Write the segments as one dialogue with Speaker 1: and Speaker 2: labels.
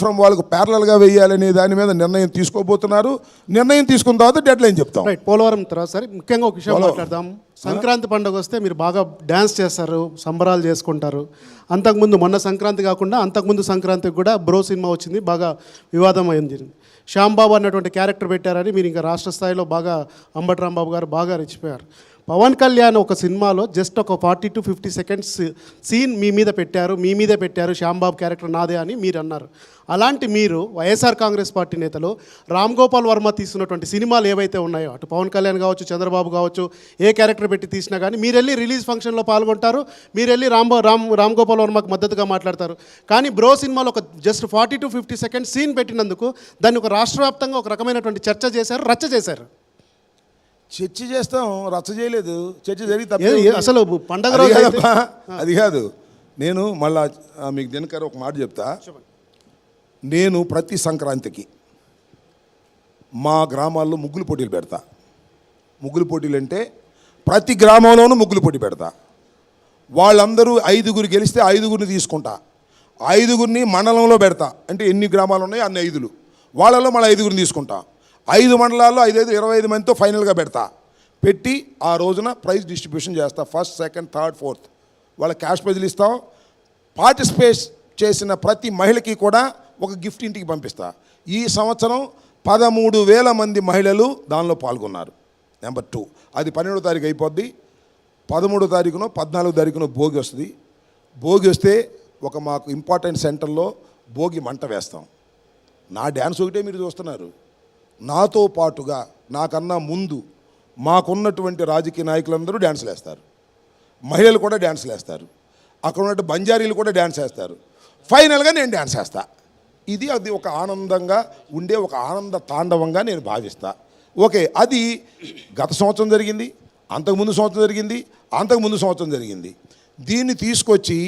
Speaker 1: From వాళ్ళకు ప్యారలల్గా వేయాలనే దాని మీద నిర్ణయం తీసుకోబోతున్నారు. నిర్ణయం తీసుకున్న తర్వాత డెడ్ లైన్ చెప్తాం.
Speaker 2: రైట్ పోలవరం తర్వాత సరే ముఖ్యంగా ఒక విషయం మాట్లాడదాం. సంక్రాంతి పండుగ వస్తే మీరు బాగా డ్యాన్స్ చేస్తారు సంబరాలు చేసుకుంటారు. అంతకుముందు మొన్న సంక్రాంతి కాకుండా అంతకుముందు సంక్రాంతికి కూడా బ్రో సినిమా వచ్చింది బాగా వివాదం అయింది. శ్యాంబాబు అన్నటువంటి క్యారెక్టర్ పెట్టారని మీరు ఇంకా రాష్ట్ర స్థాయిలో బాగా అంబటి రాంబాబు గారు బాగా రెచ్చిపోయారు. పవన్ కళ్యాణ్ ఒక సినిమాలో జస్ట్ ఒక forty to fifty seconds scene మీ మీద పెట్టారు మీ మీదే పెట్టారు శ్యాంబాబు క్యారెక్టర్ నాదే అని మీరు అన్నారు. అలాంటి మీరు వైఎస్ఆర్ కాంగ్రెస్ పార్టీ నేతలు రామ్ గోపాల్ వర్మ తీసినటువంటి సినిమాలు ఏవైతే ఉన్నాయో అటు పవన్ కళ్యాణ్ కావచ్చు చంద్రబాబు కావచ్చు ఏ క్యారెక్టర్ పెట్టి తీసినా కానీ మీరు వెళ్ళి రిలీజ్ ఫంక్షన్లో పాల్గొంటారు మీరు వెళ్ళి రామ్ రామ్ రామ్ గోపాల్ వర్మకు మద్దతుగా మాట్లాడతారు. కానీ బ్రో సినిమాలో ఒక just forty to fifty seconds scene పెట్టినందుకు దాన్ని ఒక రాష్ట్ర వ్యాప్తంగా ఒక రకమైనటువంటి చర్చ చేశారు రచ్చ చేశారు.
Speaker 1: చర్చ చేస్తాం రచ్చ చేయలేదు. చర్చ జరిగి.
Speaker 2: అసలు పండగ
Speaker 1: అది కాదు నేను మళ్ళా మీకు దినకర్ ఒక మాట చెప్తా. నేను ప్రతి సంక్రాంతికి మా గ్రామాల్లో ముగ్గులు పోటీలు పెడతా. ముగ్గులు పోటీలు అంటే ప్రతి గ్రామంలోనూ ముగ్గులు పోటీ పెడతా. వాళ్ళందరూ ఐదుగురు గెలిస్తే ఐదుగురిని తీసుకుంటా. ఐదుగురిని మండలంలో పెడతా. అంటే ఎన్ని గ్రామాలు ఉన్నాయో అన్ని ఐదులు. వాళ్ళలో మళ్ళీ ఐదుగురిని తీసుకుంటా. ఐదు మండలాల్లో ఐదైదు ఇరవై ఐదు మందితో ఫైనల్గా పెడతా. పెట్టి ఆ రోజున ప్రైజ్ డిస్ట్రిబ్యూషన్ చేస్తా. First second third fourth. వాళ్ళ క్యాష్ ప్రైజ్లు ఇస్తాం. పార్టిసిపేట్ చేసిన ప్రతి మహిళకి కూడా ఒక గిఫ్ట్ ఇంటికి పంపిస్తా. ఈ సంవత్సరం పదమూడు వేల మంది మహిళలు దానిలో పాల్గొన్నారు. Number two. అది పన్నెండో తారీఖు అయిపోద్ది. పదమూడో తారీఖునో పద్నాలుగో తారీఖునో భోగి వస్తుంది. భోగి వస్తే ఒక మాకు ఇంపార్టెంట్ సెంటర్లో భోగి మంట వేస్తాం. నా డ్యాన్స్ ఒకటే మీరు చూస్తున్నారు. నాతో పాటుగా నాకన్నా ముందు మాకున్నటువంటి రాజకీయ నాయకులందరూ డ్యాన్సులు వేస్తారు. మహిళలు కూడా డ్యాన్సులు వేస్తారు. అక్కడ ఉన్నట్టు బంజారీలు కూడా డ్యాన్స్ వేస్తారు. ఫైనల్గా నేను డ్యాన్స్ వేస్తా. ఇది అది ఒక ఆనందంగా ఉండే ఒక ఆనంద తాండవంగా నేను భావిస్తా. ఓకే అది గత సంవత్సరం జరిగింది అంతకుముందు సంవత్సరం జరిగింది అంతకుముందు సంవత్సరం జరిగింది. దీన్ని తీసుకొచ్చి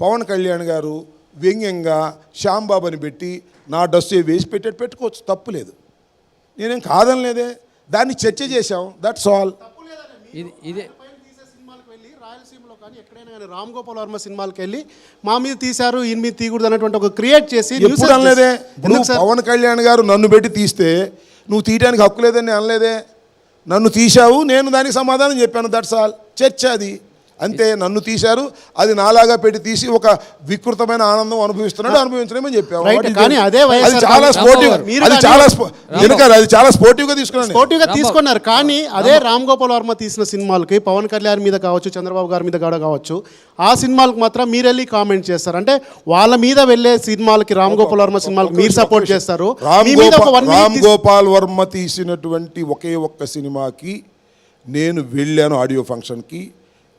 Speaker 1: పవన్ కళ్యాణ్ గారు వ్యంగ్యంగా శ్యాంబాబుని పెట్టి నా డస్సు వేసి పెట్టేట్టు పెట్టుకోవచ్చు తప్పు లేదు. నేనేం కాదనలేదే దాన్ని చర్చ చేశాం. దట్స్ ఆల్
Speaker 3: ఇది ఇదే
Speaker 2: పైన తీసే సినిమాలకు వెళ్ళి రాయలసీమలో కానీ ఎక్కడైనా కానీ రామ్ గోపాల్ వర్మ సినిమాలకు వెళ్ళి మా మీద తీశారు ఈయన మీద తీయకూడదు అనేటువంటి ఒక క్రియేట్ చేసి
Speaker 1: ఎప్పుడు అనలేదే.
Speaker 2: సార్?
Speaker 1: పవన్ కళ్యాణ్ గారు నన్ను పెట్టి తీస్తే నువ్వు తీయడానికి హక్కు లేదని అనలేదే. నన్ను తీశావు నేను దానికి సమాధానం చెప్పాను. దట్స్ ఆల్ చర్చ అది. అంతే నన్ను తీశారు అది నాలాగా పెట్టి తీసి ఒక వికృతమైన ఆనందం అనుభవిస్తున్నాడు అనుభవించలేమని చెప్పాము
Speaker 2: కానీ? అదే
Speaker 1: అది చాలా స్పోర్టివ్ అది చాలా వెనకాల అది చాలా స్పోర్టివ్గా తీసుకున్నాను
Speaker 2: స్పోర్టివ్గా తీసుకున్నారు కానీ అదే రామ్ గోపాల్ వర్మ తీసిన సినిమాలకి పవన్ కళ్యాణ్ మీద కావచ్చు చంద్రబాబు గారి మీద కూడా కావచ్చు ఆ సినిమాలకు మాత్రం మీరు వెళ్ళి కామెంట్ చేస్తారు. అంటే వాళ్ళ మీద వెళ్ళే సినిమాలకి రామ్ గోపాల్ వర్మ సినిమాలకు మీరు సపోర్ట్ చేస్తారు.
Speaker 1: రామ్ గోపాల్ వర్మ తీసినటువంటి ఒకే ఒక్క సినిమాకి నేను వెళ్ళాను ఆడియో ఫంక్షన్కి.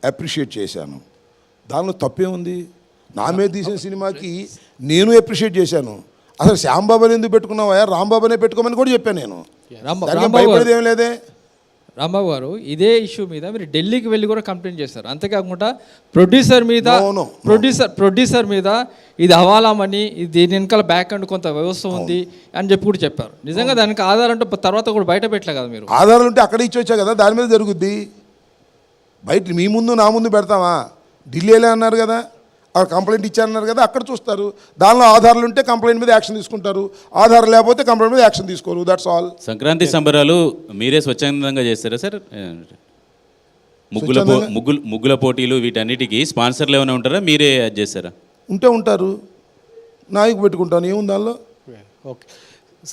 Speaker 1: అప్రిషియేట్ చేశాను. దానిలో తప్పే ఉంది. నా మీద తీసిన సినిమాకి నేను అప్రిషియేట్ చేశాను. అసలు శ్యాంబాబుని ఎందుకు పెట్టుకున్నావా రాంబాబునే పెట్టుకోమని కూడా చెప్పాను నేను. భయపడేది ఏం లేదే?
Speaker 3: రాంబాబు గారు ఇదే ఇష్యూ మీద మీరు ఢిల్లీకి వెళ్ళి కూడా కంప్లైంట్ చేస్తారు. అంతేకాకుండా ప్రొడ్యూసర్ మీద. ప్రొడ్యూసర్ ప్రొడ్యూసర్ మీద ఇది హవాలామని ఇది దీని వెనకాల బ్యాక్ అండ్ కొంత వ్యవస్థ ఉంది అని చెప్పి కూడా చెప్పారు. నిజంగా దానికి ఆధారం అంటే తర్వాత కూడా బయట పెట్టలే కదా మీరు.
Speaker 1: ఆధారాలు ఉంటే అక్కడ ఇచ్చి వచ్చా కదా? దాని మీద జరుగుద్ది. బయట మీ ముందు నా ముందు పెడతామా ఢిల్లీలో అన్నారు కదా ఆ కంప్లైంట్ ఇచ్చారన్నారు కదా అక్కడ చూస్తారు. దానిలో ఆధారాలు ఉంటే కంప్లైంట్ మీద యాక్షన్ తీసుకుంటారు. ఆధారం లేకపోతే కంప్లైంట్ మీద యాక్షన్ తీసుకోరు. దట్స్ ఆల్
Speaker 4: సంక్రాంతి సంబరాలు మీరే స్వచ్ఛందంగా చేస్తారా సార్? ముగ్గుల? ముగ్గులు ముగ్గుల పోటీలు వీటన్నిటికీ స్పాన్సర్లు ఏమైనా ఉంటారా? మీరే అది చేస్తారా?
Speaker 1: ఉంటే ఉంటారు. నాయకు పెట్టుకుంటాను. ఏముంది దానిలో?
Speaker 5: ఓకే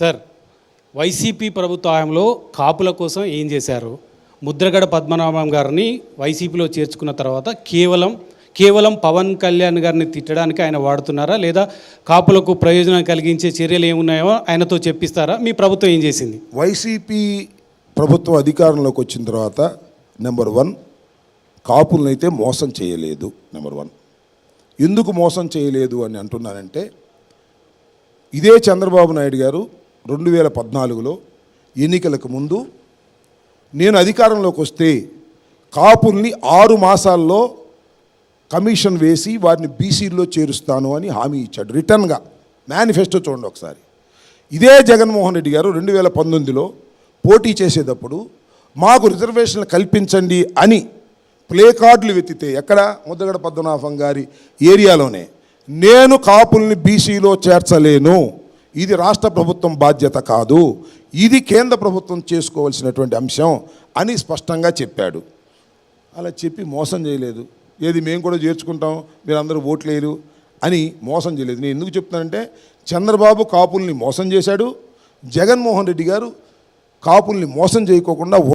Speaker 5: సార్ వైసీపీ ప్రభుత్వ హయాంలో కాపుల కోసం ఏం చేశారు? ముద్రగడ పద్మనాభం గారిని వైసీపీలో చేర్చుకున్న తర్వాత కేవలం కేవలం పవన్ కళ్యాణ్ గారిని తిట్టడానికి ఆయన వాడుతున్నారా? లేదా కాపులకు ప్రయోజనం కలిగించే చర్యలు ఏమున్నాయో ఆయనతో చెప్పిస్తారా? మీ ప్రభుత్వం ఏం చేసింది?
Speaker 1: వైసీపీ ప్రభుత్వం అధికారంలోకి వచ్చిన తర్వాత నెంబర్ వన్ కాపులనైతే మోసం చేయలేదు నెంబర్ వన్. ఎందుకు మోసం చేయలేదు అని అంటున్నానంటే ఇదే చంద్రబాబు నాయుడు గారు రెండు వేల పద్నాలుగులో ఎన్నికలకు ముందు నేను అధికారంలోకి వస్తే కాపుల్ని ఆరు మాసాల్లో కమిషన్ వేసి వారిని బీసీల్లో చేరుస్తాను అని హామీ ఇచ్చాడు రిటర్న్గా. మేనిఫెస్టో చూడండి ఒకసారి. ఇదే జగన్మోహన్ రెడ్డి గారు రెండు వేల పంతొమ్మిదిలో పోటీ చేసేటప్పుడు మాకు రిజర్వేషన్లు కల్పించండి అని ప్లే కార్డులు వెతితే ఎక్కడ? ముద్దగడ పద్మనాభం గారి ఏరియాలోనే. నేను కాపుల్ని బీసీలో చేర్చలేను. ఇది రాష్ట్ర ప్రభుత్వం బాధ్యత కాదు. ఇది కేంద్ర ప్రభుత్వం చేసుకోవాల్సినటువంటి అంశం అని స్పష్టంగా చెప్పాడు. అలా చెప్పి మోసం చేయలేదు. ఏది మేము కూడా చేర్చుకుంటాం మీరు అందరూ ఓట్లేరు అని మోసం చేయలేదు. నేను ఎందుకు చెప్తున్నానంటే చంద్రబాబు కాపుల్ని మోసం చేశాడు జగన్మోహన్ రెడ్డి గారు కాపుల్ని మోసం చేయకోకుండా